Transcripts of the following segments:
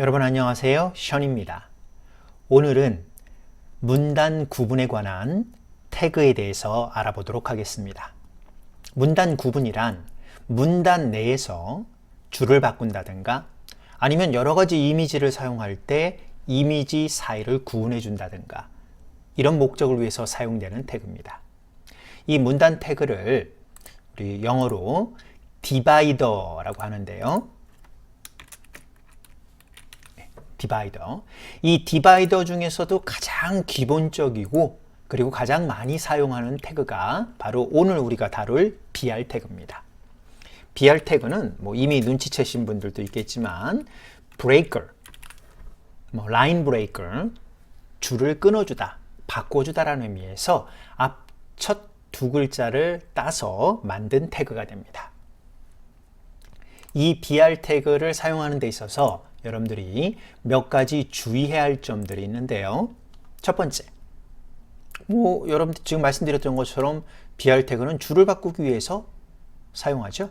여러분 안녕하세요. 션입니다. 오늘은 문단 구분에 관한 태그에 대해서 알아보도록 하겠습니다. 문단 구분이란 문단 내에서 줄을 바꾼다든가 아니면 여러 가지 이미지를 사용할 때 이미지 사이를 구분해 준다든가 이런 목적을 위해서 사용되는 태그입니다. 이 문단 태그를 우리 영어로 디바이더라고 하는데요. 디바이더. 이 디바이더 중에서도 가장 기본적이고 그리고 가장 많이 사용하는 태그가 바로 오늘 우리가 다룰 BR 태그입니다. BR 태그는 뭐 이미 눈치채신 분들도 있겠지만 breaker, 뭐 line breaker, 줄을 끊어주다, 바꿔주다라는 의미에서 앞 첫 두 글자를 따서 만든 태그가 됩니다. 이 BR 태그를 사용하는 데 있어서 여러분들이 몇 가지 주의해야 할 점들이 있는데요. 첫 번째, 뭐 여러분 지금 말씀드렸던 것처럼 BR 태그는 줄을 바꾸기 위해서 사용하죠.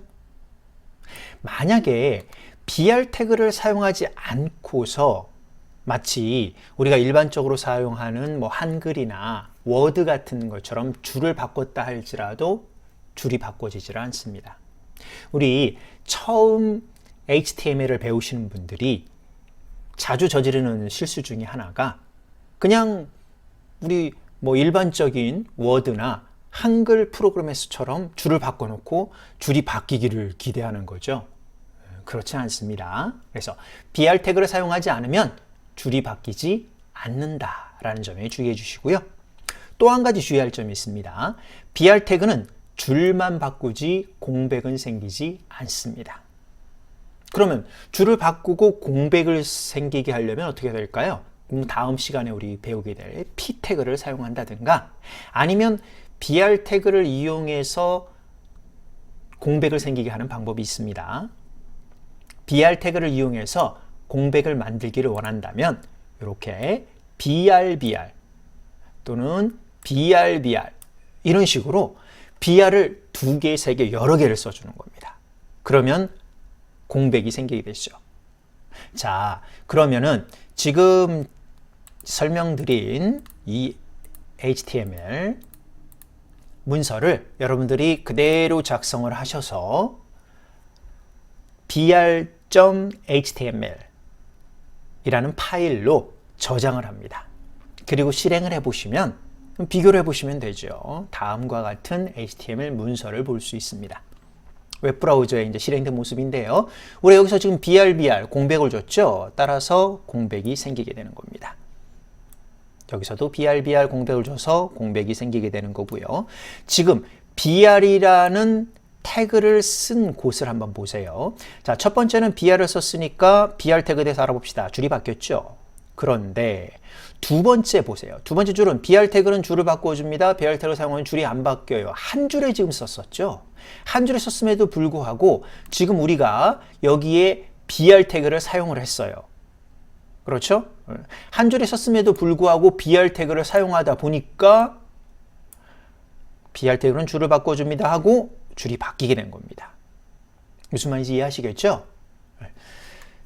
만약에 BR 태그를 사용하지 않고서 마치 우리가 일반적으로 사용하는 뭐 한글이나 워드 같은 것처럼 줄을 바꿨다 할지라도 줄이 바꿔지질 않습니다. 우리 처음 HTML을 배우시는 분들이 자주 저지르는 실수 중에 하나가 그냥 우리 뭐 일반적인 워드나 한글 프로그램에서처럼 줄을 바꿔놓고 줄이 바뀌기를 기대하는 거죠. 그렇지 않습니다. 그래서 BR 태그를 사용하지 않으면 줄이 바뀌지 않는다라는 점에 주의해 주시고요. 또 한 가지 주의할 점이 있습니다. BR 태그는 줄만 바꾸지 공백은 생기지 않습니다. 그러면 줄을 바꾸고 공백을 생기게 하려면 어떻게 될까요? 다음 시간에 우리 배우게 될 P 태그를 사용한다든가 아니면 BR 태그를 이용해서 공백을 생기게 하는 방법이 있습니다. BR 태그를 이용해서 공백을 만들기를 원한다면 이렇게 BRBR 또는 BRBR 이런 식으로 BR을 두 개, 세 개, 여러 개를 써주는 겁니다. 그러면 공백이 생기게 되죠. 자, 그러면은 지금 설명드린 이 HTML 문서를 여러분들이 그대로 작성을 하셔서 br.html 이라는 파일로 저장을 합니다. 그리고 실행을 해보시면 비교를 해보시면 되죠. 다음과 같은 HTML 문서를 볼 수 있습니다. 웹브라우저에 이제 실행된 모습인데요. 우리 여기서 지금 BRBR 공백을 줬죠. 따라서 공백이 생기게 되는 겁니다. 여기서도 BRBR 공백을 줘서 공백이 생기게 되는 거고요. 지금 BR이라는 태그를 쓴 곳을 한번 보세요. 자, 첫 번째는 BR을 썼으니까 BR 태그에 대해서 알아봅시다. 줄이 바뀌었죠. 그런데 두 번째 보세요. 두 번째 줄은 BR 태그는 줄을 바꿔줍니다. BR 태그를 사용하면 줄이 안 바뀌어요. 한 줄에 지금 썼었죠. 한 줄에 썼음에도 불구하고 지금 우리가 여기에 BR 태그를 사용을 했어요. 그렇죠? 한 줄에 썼음에도 불구하고 BR 태그를 사용하다 보니까 BR 태그는 줄을 바꿔줍니다 하고 줄이 바뀌게 된 겁니다. 무슨 말인지 이해하시겠죠?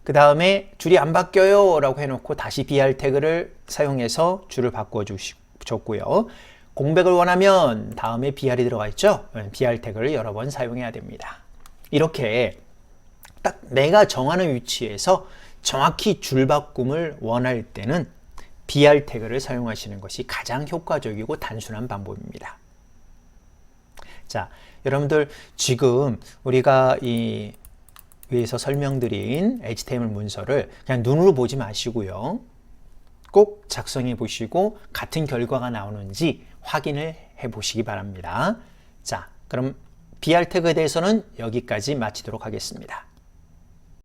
그 다음에 줄이 안 바뀌어요 라고 해놓고 다시 BR 태그를 사용해서 줄을 바꿔주셨고요. 공백을 원하면 다음에 BR이 들어가 있죠. BR 태그를 여러 번 사용해야 됩니다. 이렇게 딱 내가 정하는 위치에서 정확히 줄 바꿈을 원할 때는 BR 태그를 사용하시는 것이 가장 효과적이고 단순한 방법입니다. 자, 여러분들 지금 우리가 이 위에서 설명드린 HTML 문서를 그냥 눈으로 보지 마시고요. 꼭 작성해 보시고 같은 결과가 나오는지 확인을 해 보시기 바랍니다. 자, 그럼 BR 태그에 대해서는 여기까지 마치도록 하겠습니다.